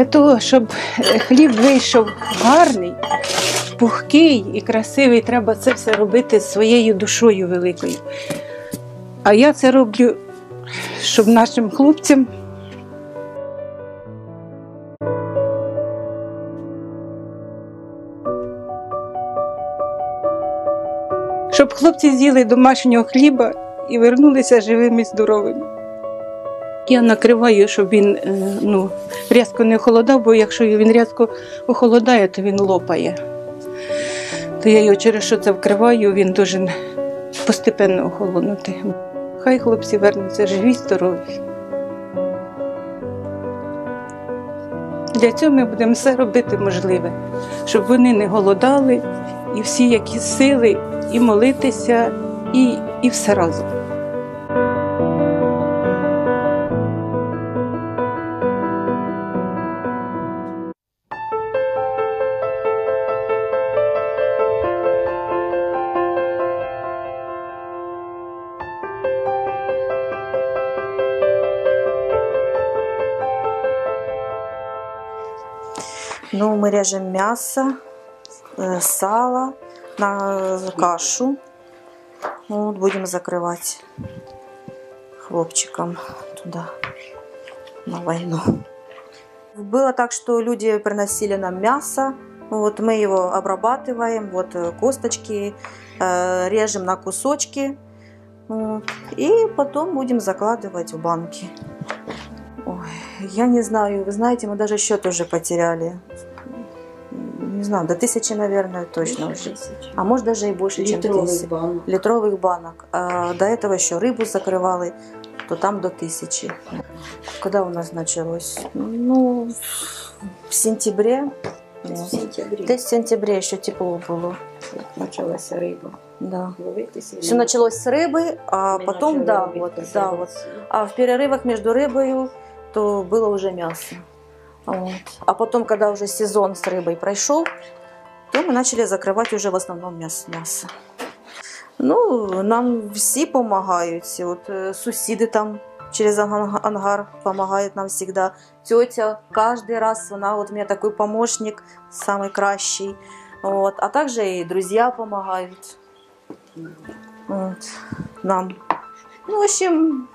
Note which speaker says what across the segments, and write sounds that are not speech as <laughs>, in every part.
Speaker 1: Для того, щоб е, хліб вийшов гарний, пухкий і красивий, треба це все робити своєю душою великою. А я це роблю, щоб нашим хлопцям. Щоб хлопці з'їли домашнього хліба і вернулися живими і здоровими. Я накриваю, щоб він е, ну, різко не охолодав, бо якщо він різко охолодає, то він лопає. То я його через що це вкриваю, він дуже постепенно охолонути. Хай хлопці вернуться живі, здорові. Для цього ми будемо все робити можливе, щоб вони не голодали, і всі які сили, і молитися, і, і все разом.
Speaker 2: Ну, мы режем мясо, э, сало на кашу. Вот будем закрывать хлопчиком туда, на войну. Было так, что люди приносили нам мясо, вот мы его обрабатываем, вот э, косточки э, режем на кусочки, вот, и потом будем закладывать в банки. Ой, я не знаю, вы знаете, мы даже счет уже потеряли Не знаю, до тысячи, наверное, точно уже. А может даже и больше, чем
Speaker 3: Літрових
Speaker 2: тысячи.
Speaker 3: банок.
Speaker 2: Литровых банок. А до этого еще рыбу закрывали, то там до тысячи. Когда у нас началось? Ну, в сентябре.
Speaker 3: В сентябрі
Speaker 2: Десь в сентябре еще тепло было.
Speaker 3: почалася риба
Speaker 2: Да.
Speaker 3: ловитися.
Speaker 2: Все началось с рыбы, а
Speaker 3: Ми
Speaker 2: потом,
Speaker 3: почали
Speaker 2: да,
Speaker 3: робити
Speaker 2: вот, да, вот.
Speaker 3: консервацію.
Speaker 2: А в перерывах между рыбой, то было уже мясо. Вот. А потом, когда уже сезон с рыбой прошел, то мы начали закрывать уже в основном мясо. мясо. Ну, нам всі допомагають. От е, сусіди там через ан- ангар допомагають нам завжди. Тетя кожен раз, вона от у мене такий помощник, самый кращий. От. А також і друзі допомагають от, нам. Ну, в общем,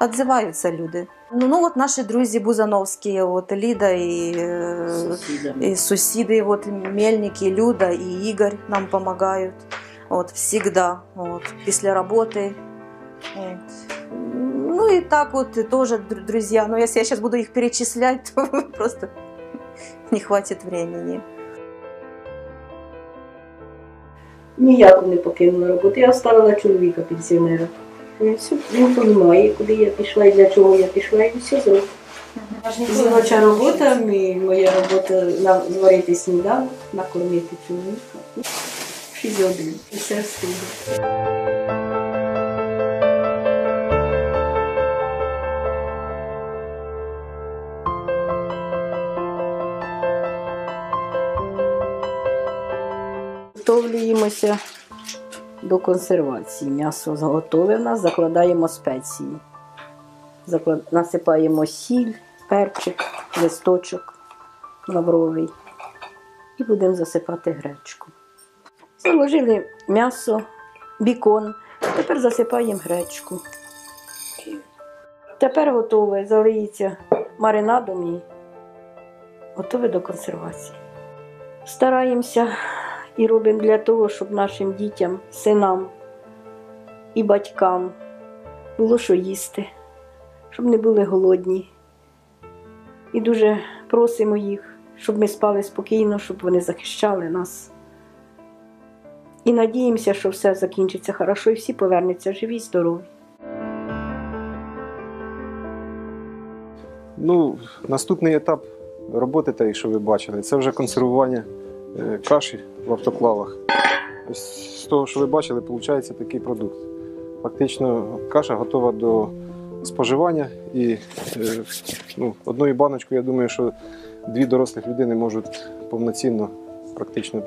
Speaker 2: отзываются люди. Ну, ну вот наши друзі Бузановські, от Ліда і, е,
Speaker 3: Сусідами.
Speaker 2: і сусіди, от Мельники, Люда і Ігор нам допомагають. От, всегда. От, після роботи. От. Ну и так вот и тоже др- друзья. Но если я сейчас буду их перечислять, <laughs> то просто не хватит времени.
Speaker 3: Ніяк не покинула роботу. Я оставила чоловіка пенсіонера. Він все він розуміє, куди я пішла і для чого я пішла, і все зробив. Жіноча робота, мій- моя робота на зварити сніданок, накормити чоловіка. Шість годин. І все встигла. Готовлюємося до консервації. М'ясо нас, закладаємо спеції. Насипаємо сіль, перчик, листочок лавровий. І будемо засипати гречку. Заложили м'ясо, бікон. Тепер засипаємо гречку. Тепер готове, залиється маринадом і готове до консервації. Стараємося і робимо для того, щоб нашим дітям, синам і батькам було що їсти, щоб не були голодні. І дуже просимо їх, щоб ми спали спокійно, щоб вони захищали нас. І надіємося, що все закінчиться хорошо і всі повернуться живі, здорові.
Speaker 4: Ну, наступний етап роботи, той, що ви бачили, це вже консервування каші в автоклавах. З того, що ви бачили, виходить такий продукт. Фактично, каша готова до споживання, і е, ну, одною баночкою, я думаю, що дві дорослих людини можуть повноцінно практично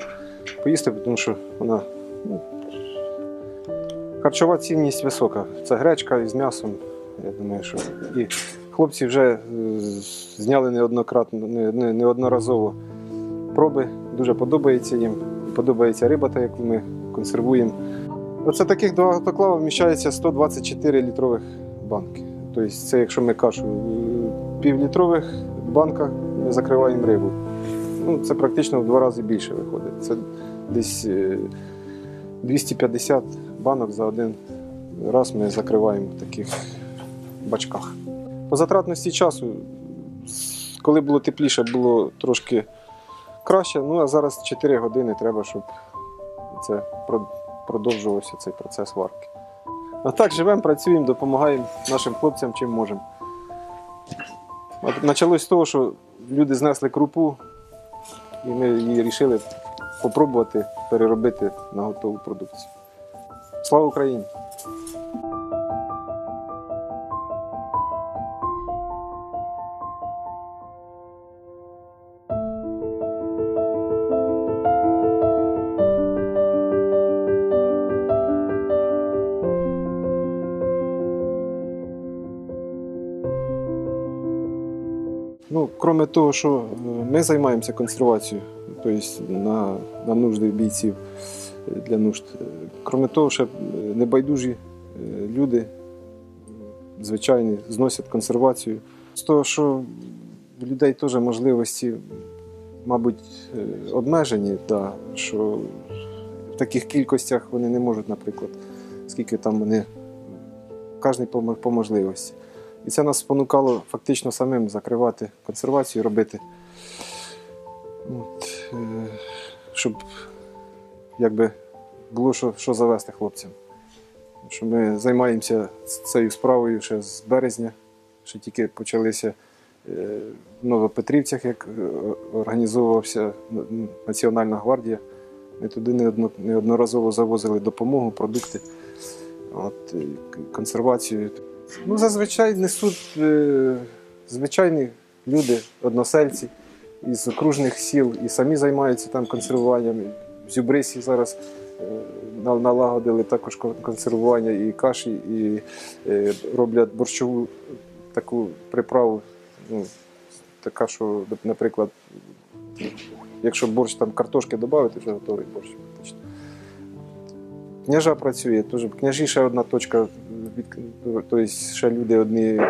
Speaker 4: поїсти, тому що вона ну, харчова цінність висока. Це гречка із м'ясом. Я думаю, що і Хлопці вже е, зняли неоднократно, не- не- неодноразово проби. Дуже подобається їм. Подобається риба, так як ми консервуємо. Оце таких два автоклава вміщається 124 літрових банки. Тобто, це якщо ми кашу в півлітрових банках ми закриваємо рибу. Ну, це практично в два рази більше виходить. Це десь е, 250 банок за один раз ми закриваємо в таких бачках. По затратності часу, коли було тепліше, було трошки краще. Ну а зараз 4 години треба, щоб це продовжувався цей процес варки. А так живемо, працюємо, допомагаємо нашим хлопцям чим можемо. Почалось з того, що люди знесли крупу, і ми її вирішили спробувати переробити на готову продукцію. Слава Україні! Кроме того, що е, ми займаємося консервацією, тобто на, на нужди бійців е, для нужд. е, Кроме того, е, небайдужі люди, звичайні, зносять консервацію. З того, що в людей теж можливості, мабуть, обмежені, да, що в таких кількостях вони не можуть, наприклад, скільки там вони, кожен по можливості. І це нас спонукало фактично самим закривати консервацію, робити, От, е, щоб якби було що, що завести хлопцям. Що ми займаємося цією справою ще з березня, ще тільки почалися е, в Новопетрівцях, як е, організовувався Національна гвардія. Ми туди неодно- неодноразово завозили допомогу, продукти, от, консервацію. Ну, зазвичай несуть е, звичайні люди, односельці із окружних сіл і самі займаються там консервуванням. В Зюбрисі зараз е, налагодили також консервування і каші, і е, роблять борщову таку приправу. Ну, така, що, наприклад, якщо борщ там картошки додати, вже готовий борщ. Княжа працює, теж княжі ще одна точка, тобто ще люди одні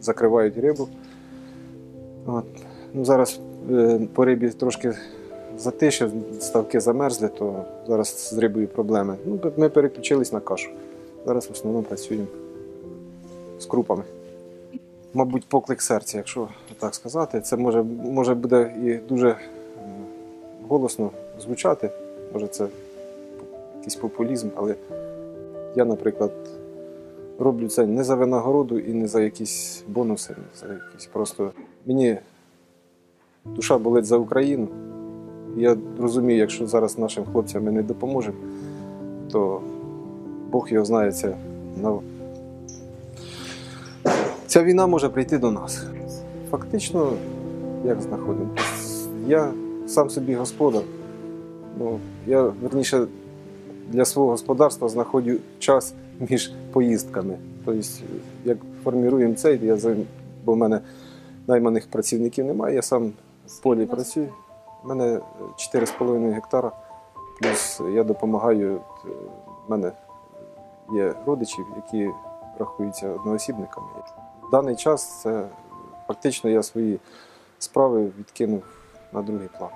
Speaker 4: закривають рибу. От. Ну, зараз е, по рибі трошки затише, ставки замерзли, то зараз з рибою проблеми. Ну, ми переключились на кашу. Зараз в основному працюємо з крупами. Мабуть, поклик серця, якщо так сказати. Це може, може буде і дуже голосно звучати. Може, це якийсь популізм, але я, наприклад, роблю це не за винагороду і не за якісь бонуси, не за якісь просто. Мені душа болить за Україну. Я розумію, якщо зараз нашим хлопцям ми не допоможемо, то Бог його знає, це ця війна може прийти до нас. Фактично, як знаходимо? Я сам собі господар. Ну, я верніше для свого господарства знаходжу час між поїздками. Тобто, як форміруємо цей, я займ- бо в мене найманих працівників немає, я сам в полі працюю. У мене 4,5 гектара, плюс я допомагаю. от, е, мене є родичі, які рахуються одноосібниками. В даний час це фактично я свої справи відкинув на другий план.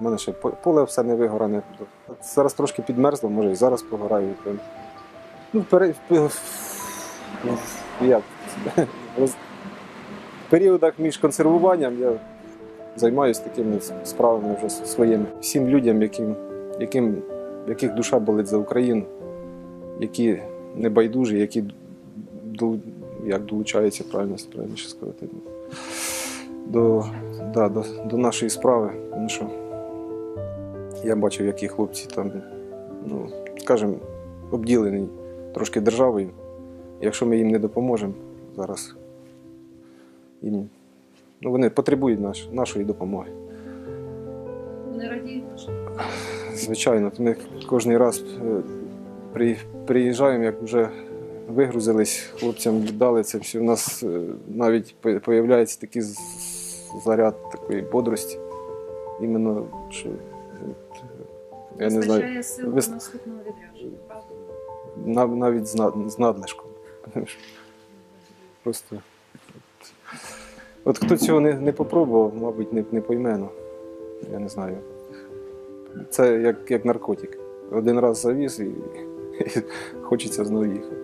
Speaker 4: В мене ще поле все не вигоране. Зараз трошки підмерзло, може і зараз погораю. Ну, пере... як? В періодах між консервуванням я займаюся такими справами вже своїми. Всім людям, яким, яким, яких душа болить за Україну, які небайдужі, які як долучаються, правильно, правильніше сказати, до, да, до, до нашої справи. Тому що я бачив, які хлопці там, ну, скажімо, обділені трошки державою. Якщо ми їм не допоможемо зараз, їм, ну, вони потребують наш, нашої допомоги.
Speaker 5: Вони радіють.
Speaker 4: Звичайно, ми кожен раз е, при, приїжджаємо, як вже вигрузились, хлопцям віддали це все. У нас е, навіть по- появляється такий заряд такої бодрості. Іменно, що я не знаю,
Speaker 5: сил
Speaker 4: вис-
Speaker 5: наступного відрядження, правда?
Speaker 4: нав- навіть з, над- з надлишком. Просто. От, от хто цього не, не попробував, мабуть, не, не пойме. Ну, я не знаю. Це як, як наркотик. Один раз завіз і, і хочеться знову їхати.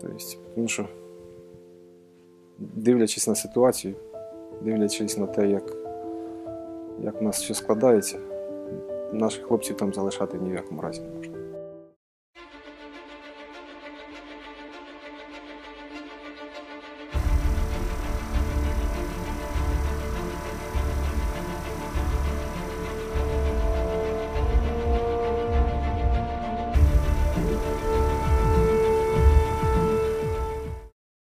Speaker 4: Тобто, тому що, дивлячись на ситуацію, дивлячись на те, як, як в нас все складається, наших хлопців там залишати ні в якому разі не можна.